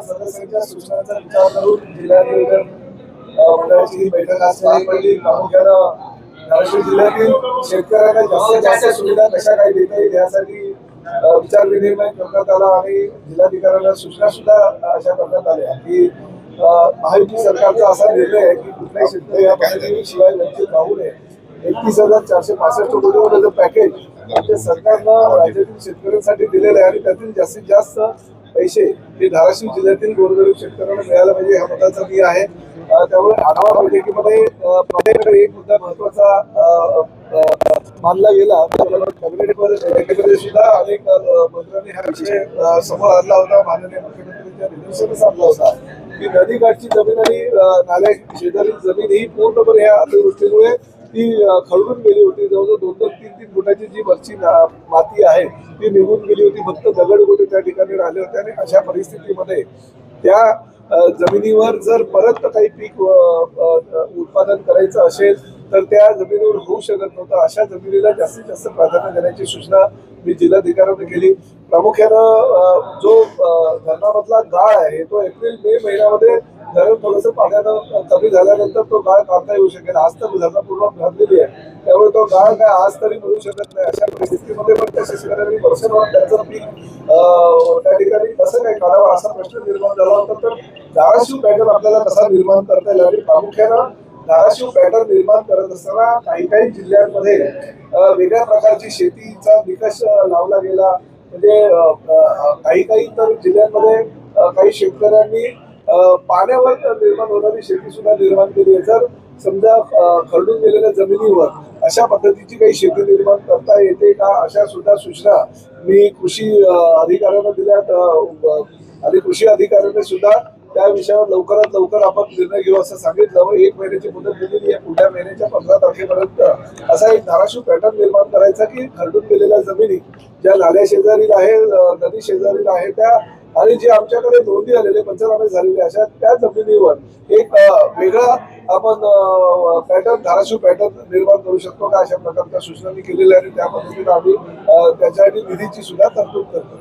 सदस्यांच्या सूचनांचा विचार करून जिल्हा नियोजन मंडळाची बैठक आज पार पडली प्रामुख्यानं धाराशिव जिल्ह्यातील शेतकऱ्यांना जास्तीत जास्त सुविधा कशा काय देता येईल यासाठी विचार विनिमय करण्यात आला आणि जिल्हाधिकाऱ्यांना सूचना सुद्धा अशा करण्यात आल्या की महायुती सरकारचा असा निर्णय आहे की कुठल्याही शेतकरी या पद्धतीशिवाय वंचित राहू नये. एकतीस हजार चारशे पासष्ट कोटीचं पॅकेज ते सरकारनं राज्यातील शेतकऱ्यांसाठी दिलेलं आहे आणि त्यातील जास्तीत जास्त पैसे हे धाराशिव जिल्ह्यातील गोरगरीब शेतकऱ्यांना मिळायला पाहिजे हा मताचा मी आहे. त्यामुळे आढावा बैठकीमध्ये प्रत्येकाकडे एक मुद्दा महत्त्वाचा मानला गेला. तर कॅबिनेट बैठकीमध्ये सुद्धा अनेक मंत्र्यांनी हा विषय समोर आणला होता. माननीय मुख्यमंत्र्यांच्या निदर्शनास आणला होता. की नदीकाठची जमीन आणि नाल्या शेजारी जमीन ही पूर्णपणे ह्या अतिवृष्टीमुळे ती खळून गेली होती. जवळजवळ दोन दोन तीन तीन फुटाची जी वरची ना- माती आहे ती निघून गेली होती. फक्त दगड गोटे त्या ठिकाणी राहिले होते आणि अशा परिस्थितीमध्ये त्या जमिनीवर जर परत काही पीक उत्पादन करायचं असेल तर त्या जमिनीवर होऊ शकत नव्हतं. अशा जमिनीला जास्तीत जास्त प्राधान्य देण्याची सूचना मी जिल्हाधिकाऱ्यांना केली. प्रामुख्यानं जो धरणामधला गाळ आहे तो एप्रिल मे महिन्यामध्ये धरण थोडंसं पाण्यानं कमी झाल्यानंतर तो गाळ काढता येऊ शकेल. आज तर धरणं पूर्ण भरलेली आहे. त्यामुळे तो गाळ काय आज तरी मिळू शकत नाही. अशा परिस्थितीमध्ये पण त्या शेतकऱ्यांनी वर्षभर त्याचं पीक त्या ठिकाणी कसं काय काढावं असा प्रश्न निर्माण झाला होता. तर धाराशिव पॅटर्न आपल्याला कसा निर्माण करता येईल. आणि प्रामुख्यानं धाराशिव पॅटर्न निर्माण करत असताना काही काही जिल्ह्यांमध्ये वेगळ्या प्रकारची शेतीचा निकष लावला गेला. म्हणजे काही काही तर जिल्ह्यांमध्ये काही शेतकऱ्यांनी पाण्यावर निर्माण होणारी शेती सुद्धा निर्माण केली आहे. जर समजा खरडून गेलेल्या जमिनीवर अशा पद्धतीची काही शेती निर्माण करता येते का? अशा सुद्धा सूचना मी कृषी अधिकाऱ्यांना दिल्या आणि कृषी अधिकाऱ्यांनी सुद्धा त्या विषयावर लवकरात लवकर आपण निर्णय घेऊ असं सांगितलं. व एक महिन्याची मुदत दिलेली आहे. पुढल्या महिन्याच्या पंधरा तारखेपर्यंत असा एक धाराशिव पॅटर्न निर्माण करायचा की खरडून गेलेल्या जमिनी ज्या नाल्या शेजारील आहे नदी शेजारील आहे त्या आणि जे आमच्याकडे नोंदी आलेले पंचनामे झालेले अशा त्या जमिनीवर एक वेगळा आपण पॅटर्न धाराशिव पॅटर्न निर्माण करू शकतो का? अशा प्रकारच्या सूचना मी केलेल्या आणि त्या पद्धतीने आम्ही त्याच्यासाठी निधीची सुद्धा तरतूद करतो.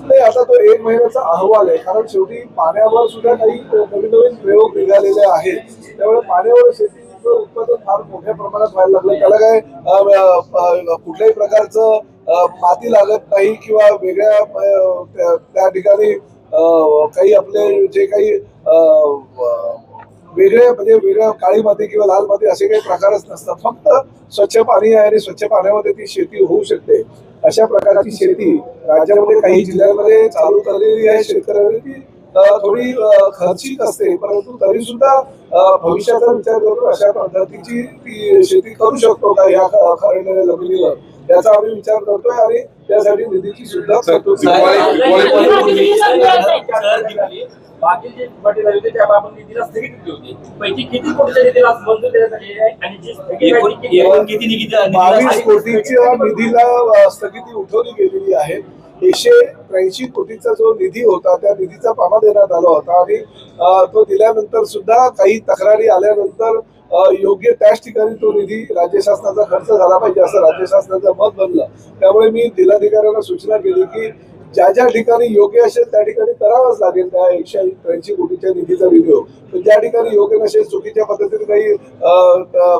नाही आता तो एक महिन्याचा अहवाल आहे. कारण शेवटी पाण्यावर सुद्धा काही नवीन नवीन प्रयोग निघालेले आहेत. त्यामुळे पाण्यावर शेतीचं उत्पादन फार मोठ्या प्रमाणात व्हायला लागलं. त्याला काय कुठल्याही प्रकारचं माती लागत नाही किंवा वेगळ्या त्या- ठिकाणी काही आपले जे काही वेगळे म्हणजे वेगळ्या काळी माती किंवा लाल माती असे काही प्रकारच नसतात. फक्त स्वच्छ पाणी आहे आणि स्वच्छ पाण्यामध्ये ती शेती होऊ शकते. अशा प्रकारची शेती राज्यामध्ये काही जिल्ह्यांमध्ये चालू करलेली आहे. शेतकऱ्यांनी ती थोडी खर्चिक असते. परंतु तरी सुद्धा भविष्याचा विचार करून अशा पद्धतीची ती शेती करू शकतो का या ख- खरडलेल्या जमिनीवर याचा आम्ही विचार करतोय आणि त्यासाठी निधीची सुद्धा तरतूद दिवाळी- दिवाळी- बाकी जे बटे झाले होते त्यामुळे आपण निधीला स्थगित केली होती पैकी किती कोटीच्या निधीला मंजूर देण्यासाठी आहे आणि जी स्थगित किती निधी बावीस कोटीच्या निधीला स्थगिती उठवली गेलेली आहे एकशे त्र्याऐंशी कोटीचा जो निधी होता त्या निधीचा पामा देण्यात आला होता आणि तो दिल्यानंतर सुद्धा काही तक्रारी आल्यानंतर योग्य त्याच ठिकाणी तो निधी राज्य शासनाचा खर्च झाला पाहिजे असं राज्य शासनाचं मत बनलं. त्यामुळे मी जिल्हाधिकाऱ्यांना सूचना केली की ज्या ज्या ठिकाणी योग्य असेल त्या ठिकाणी करावाच लागेल त्या एकशे त्र्याऐंशी कोटीच्या निधीचा विनियोग पण ज्या ठिकाणी योग्य नसेल चुकीच्या पद्धतीने काही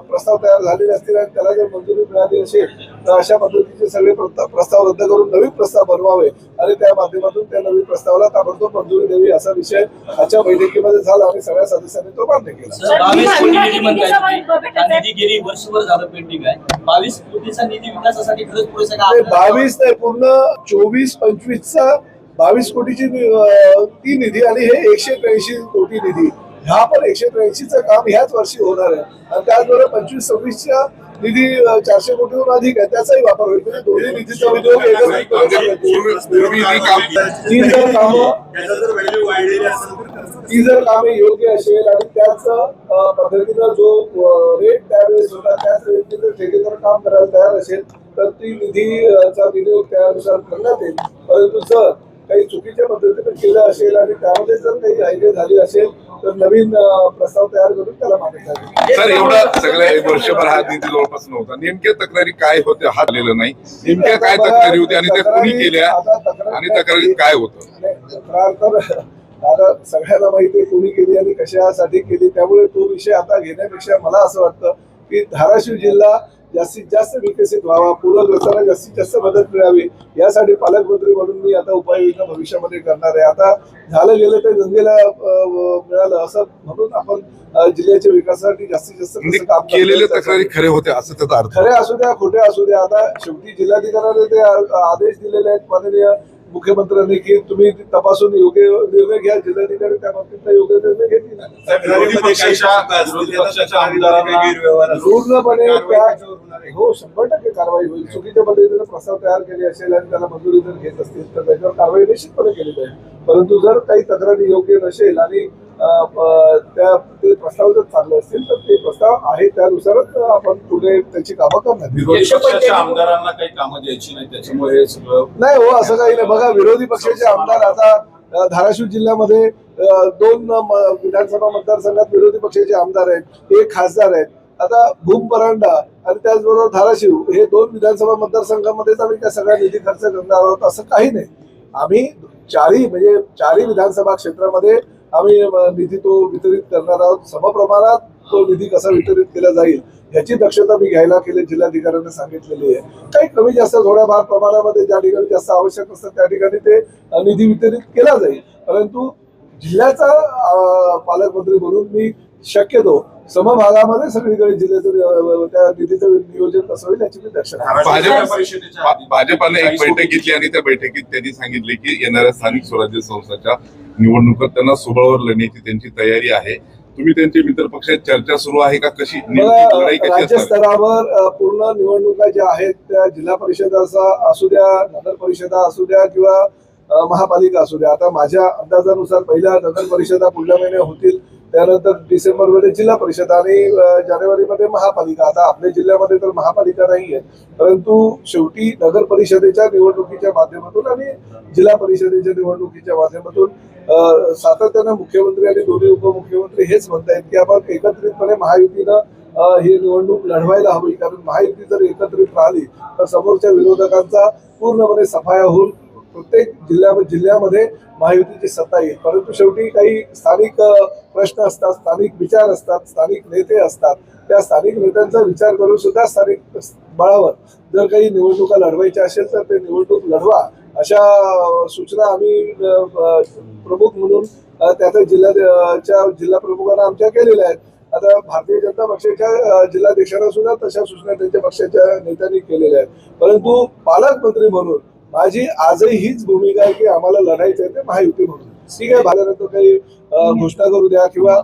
प्रस्ताव तयार झालेले असतील आणि त्याला जर मंजुरी मिळाली असेल तर अशा पद्धतीचे सगळे प्रस्ता- प्रस्ताव रद्द करून नवीन प्रस्ताव बनवावे आणि त्या माध्यमातून त्या नवीन प्रस्तावाला ताबडतोब मंजुरी द्यावी असा विषय आजच्या बैठकीमध्ये झाला आणि सगळ्या सदस्यांनी तो मान्य केला. वर्षभर झालं पेंडिंग आहे. बावीस कोटीचा निधी विकासासाठी खरंच पुरेसा का बावीस ते पूर्ण चोवीस पंचवीसचा बावीस कोटीची ती निधी आणि हे एकशे त्र्याऐंशी कोटी निधी. ह्या पण एकशे त्र्याऐंशीचं काम ह्याच वर्षी होणार आहे. आणि त्याचबरोबर पंचवीस सव्वीसच्या निधी चारशे कोटीहून अधिक आहे त्याचाही वापर होईल. म्हणजे दोन्ही निधीचा काम ती जर कामं ती जर कामे योग्य असेल आणि त्याच अं, पद्धतीनं जो रेट त्यावेळेस होता त्याच रेटने जर ठेकेदार काम करायला तयार असेल तर ती निधीचा विनियोग त्यानुसार करण्यात येईल. परंतु जर काही चुकीच्या पद्धतीने केलं असेल आणि त्यामध्ये जर काही हायवे झाली असेल तर नवीन प्रस्ताव तयार करून त्याला द्यावी सर एवढा सगळ्या एक वर्षभर हा निधी जवळपास नव्हता. नेमक्या तक्रारी काय होत्या? हा आलेलं नाही. नेमक्या काय तक्रारी होत्या आणि त्या कोणी केल्या? आणि तक्रारीत काय होतं? तक्रार तर आता सगळ्यांना माहिती आहे कोणी केली आणि कशासाठी केली. त्यामुळे तो विषय आता घेण्यापेक्षा मला असं वाटतं की धाराशिव जिल्हा जास्तीत जास्त विकसित व्हावा पूरग्रस्तांना जास्तीत जास्त मदत मिळावी यासाठी पालकमंत्री म्हणून मी आता उपाययोजना भविष्यामध्ये करणार आहे. आता झालं गेलं तर गंगेला मिळालं असं म्हणून आपण जिल्ह्याच्या विकासासाठी जास्तीत जास्त म्हणजे काम येईल तक्रारी खरे होते असं त्याचा अर्थ. खरे असू द्या खोटे असू द्या. आता शेवटी जिल्हाधिकाऱ्याने ते आदेश दिलेले आहेत माननीय मुख्यमंत्र्यांनी की तुम्ही तपासून योग्य निर्णय घ्या. जिल्हाधिकारी त्या बाबतीत योग्य निर्णय घेतील. पूर्णपणे हो शंभर टक्के कारवाई होईल. चुकीच्या पद्धतीने प्रस्ताव तयार केले असेल आणि त्याला मंजुरी जर घेत असतील तर त्याच्यावर कारवाई निश्चितपणे केली जाईल. परंतु जर काही तक्रारी योग्य नसेल आणि त्या ते प्रस्ताव जर चांगले असतील तर ते प्रस्ताव आहे त्यानुसारच आपण पुढे त्याची कामं करणार. विरोधी पक्षाच्या आमदारांना काही कामं द्यायची नाही त्याच्यामुळे हे सगळं नाही हो असं काही नाही. बघा विरोधी पक्षाचे आमदार आता धाराशिव जिल्ह्यामध्ये दोन विधानसभा मतदारसंघात विरोधी पक्षाचे आमदार आहेत एक खासदार आहेत. आता भूम परांडा आणि त्याचबरोबर धाराशिव हे दोन विधानसभा मतदारसंघामध्येच आम्ही त्या सगळा निधी खर्च करणार आहोत असं काही नाही. आम्ही चारही म्हणजे चारही विधानसभा क्षेत्रामध्ये आम्ही निधी तो वितरित करणार आहोत. समप्रमाणात तो निधी कसा वितरित केला जाईल याची दक्षता मी घ्यायला केली जिल्हाधिकाऱ्यांना सांगितलेली आहे. काही कमी जास्त थोड्याफार प्रमाणामध्ये ज्या ठिकाणी जास्त आवश्यक असतं त्या ठिकाणी ते निधी वितरित केला जाईल. परंतु जिल्ह्याचा पालकमंत्री म्हणून मी शक्यतो समभागामध्ये सगळीकडे जिल्ह्याचं त्या निधीचं नियोजन कसं होईल याची भाजपाने एक बैठक घेतली आणि त्या बैठकीत त्यांनी सांगितले की येणाऱ्या स्थानिक स्वराज्य संस्थाच्या निवडणुकात त्यांना सुबळावर लढण्याची त्यांची तयारी आहे. तुम्ही त्यांच्या मित्र पक्षात चर्चा सुरू आहे का? कशी? राज्य स्तरावर पूर्ण निवडणुका ज्या आहेत त्या जिल्हा परिषदा असा- असू द्या नगर परिषदा असू द्या किंवा महापालिका असू द्या. आता माझ्या अंदाजानुसार पहिल्या नगर परिषदा पुढल्या महिन्यात होतील. त्यानंतर डिसेंबरमध्ये जिल्हा परिषद आणि जानेवारीमध्ये महापालिका. आता आपल्या जिल्ह्यामध्ये तर महापालिका नाही आहे परंतु शेवटी नगर परिषदेच्या निवडणुकीच्या माध्यमातून आणि जिल्हा परिषदेच्या निवडणुकीच्या माध्यमातून सातत्यानं मुख्यमंत्री आणि दोन्ही उपमुख्यमंत्री हेच म्हणतायत की आपण एकत्रितपणे महायुतीनं ही निवडणूक लढवायला हवी. कारण महायुती जर एकत्रित राहिली तर समोरच्या विरोधकांचा पूर्णपणे सफाया होऊन प्रत्येक जिल्ह्या जिल्ह्यामध्ये महायुतीची सत्ता येईल. परंतु शेवटी काही स्थानिक प्रश्न असतात स्थानिक विचार असतात स्थानिक नेते असतात. त्या स्थानिक नेत्यांचा विचार करून सुद्धा स्थानिक बळावर जर काही निवडणुका लढवायच्या असेल तर ते निवडणूक लढवा अशा सूचना आम्ही प्रमुख म्हणून त्या त्या जिल्ह्याच्या जिल्हा प्रमुखांना आमच्या केलेल्या आहेत. आता भारतीय जनता पक्षाच्या जिल्हाध्यक्षांना सुद्धा तशा सूचना त्यांच्या पक्षाच्या नेत्यांनी केलेल्या आहेत. परंतु पालकमंत्री म्हणून माझी आजही हीच भूमिका आहे की आम्हाला लढायचं आहे ते महायुती म्हणून ठीक आहे. झाल्यानंतर काही घोषणा करू द्या किंवा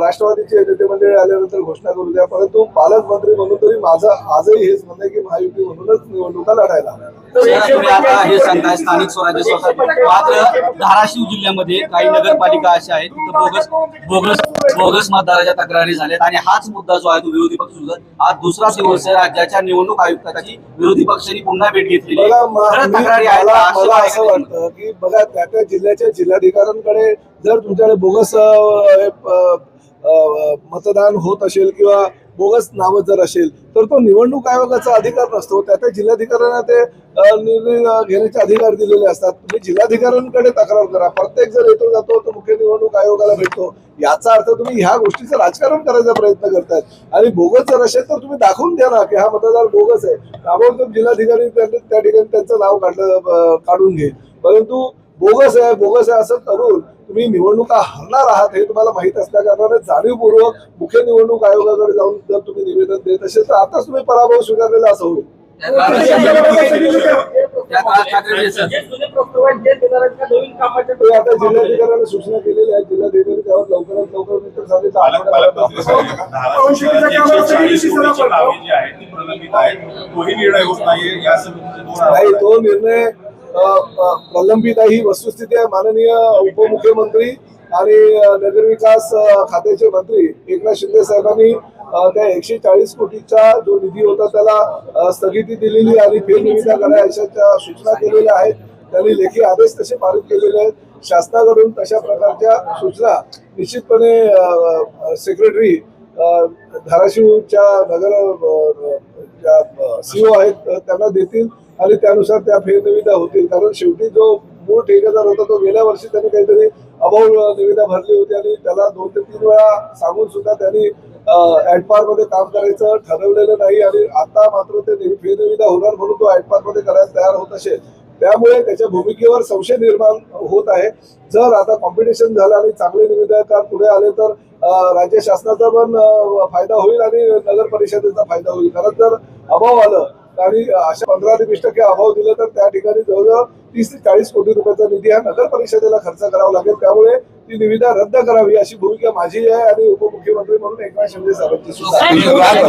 राष्ट्रवादीचे नेते मंडळी आल्यानंतर घोषणा करू द्या. परंतु पालकमंत्री म्हणून तरी माझं आजही हेच म्हणणं आहे की महायुती म्हणूनच निवडणुका लढायला तुम्ही आता हे सांगताय स्थानिक स्वराज्य संस्था. मात्र धाराशिव जिल्ह्यामध्ये काही नगरपालिका अशा आहेत तिथं बोगस बोगस बोगस मतदाराच्या तक्रारी झाल्यात आणि हाच मुद्दा जो आहे तो विरोधी पक्ष सुद्धा आज दुसरा दिवस आहे राज्याच्या निवडणूक आयुक्ताची विरोधी पक्षांनी पुन्हा भेट मी- तक्रारी मला? असं आहे असं का वाटतं की बघा त्या त्या जिल्ह्याच्या जिल्हाधिकाऱ्यांकडे जर तुमच्याकडे बोगस मतदान होत असेल किंवा बोगस नावं जर असेल तर तो निवडणूक आयोगाचा अधिकार नसतो. त्या त्या जिल्हाधिकाऱ्यांना ते निर्णय घेण्याचे अधिकार दिलेले असतात. तुम्ही जिल्हाधिकाऱ्यांकडे तक्रार करा. प्रत्येक जर येतो जातो तो मुख्य निवडणूक आयोगाला भेटतो. याचा अर्थ तुम्ही ह्या गोष्टीचं राजकारण करायचा प्रयत्न करतायत आणि बोगस जर असेल तर तुम्ही दाखवून द्या ना की हा मतदार बोगस आहे. ताबडतोब जिल्हाधिकारी त्या त्या ठिकाणी त्यांचं नाव काढलं काढून घे परंतु बोगस आहे बोगस आहे असं करून तुम्ही निवडणुका हरणार आहात हे तुम्हाला माहीत असल्या कारणाने जाणीवपूर्वक मुख्य निवडणूक आयोगाकडे जाऊन जर तुम्ही निवेदन देत असेल तर आताच तुम्ही पराभव स्वीकारलेला असं होईल त्यात राज ठाकरे सर जे जुने प्रस्ताव आहेत, जे देणार आहेत, त्या नवीन कामाच्या ते आता जिल्हाधिकाऱ्यांना सूचना केलेल्या आहेत जिल्हाधिकारी त्यावर लवकरात लवकर मी तर सांगितलं पालक पालकमंत्री आठवड्याभरात सांगितलं का? धाराशिवच्या एकशे चाळीस कोटीची नावे जी आहेत ती प्रलंबित आहेत तोही निर्णय नाही. तो प्रलंबित आहे ही वस्तुस्थिती आहे. माननीय उपमुख्यमंत्री आणि नगरविकास खात्याचे मंत्री एकनाथ शिंदे साहेबांनी त्या एकशे चाळीस कोटीचा जो निधी होता त्याला स्थगिती दिलेली आणि फेरनिविदा करा अशा सूचना केलेल्या आहेत. त्यांनी लेखी आदेश तसे पारित केलेले आहेत. शासनाकडून तशा प्रकारच्या सूचना निश्चितपणे सेक्रेटरी धाराशिवच्या नगर सीओ आहेत त्यांना देतील. आणि त्यानुसार त्या फेरनिविदा होतील. कारण शेवटी जो मूळ ठेकेदार होता तो गेल्या वर्षी त्यांनी काहीतरी अभाव निविदा भरली होती आणि त्याला दोन ते तीन वेळा सांगून सुद्धा त्यांनी ऍटपारमध्ये काम करायचं ठरवलेलं नाही आणि आता मात्र ते फेरनिविदा होणार म्हणून तो ऍटपारमध्ये करायला तयार होत असेल त्यामुळे त्याच्या भूमिकेवर संशय निर्माण होत आहे. जर आता कॉम्पिटिशन झालं आणि चांगले निविदाकार पुढे आले तर राज्य शासनाचा पण फायदा होईल आणि नगर परिषदेचा फायदा होईल. कारण जर अभाव आलं. आणि अशा पंधरा ते वीस टक्के अभाव दिला तर त्या ठिकाणी जवळजवळ तीस ते चाळीस कोटी रुपयाचा निधी हा नगर परिषदेला खर्च करावा लागेल. त्यामुळे ती निविदा रद्द करावी अशी भूमिका माझी आहे आणि उपमुख्यमंत्री म्हणून एकनाथ शिंदे साहेबांची सुद्धा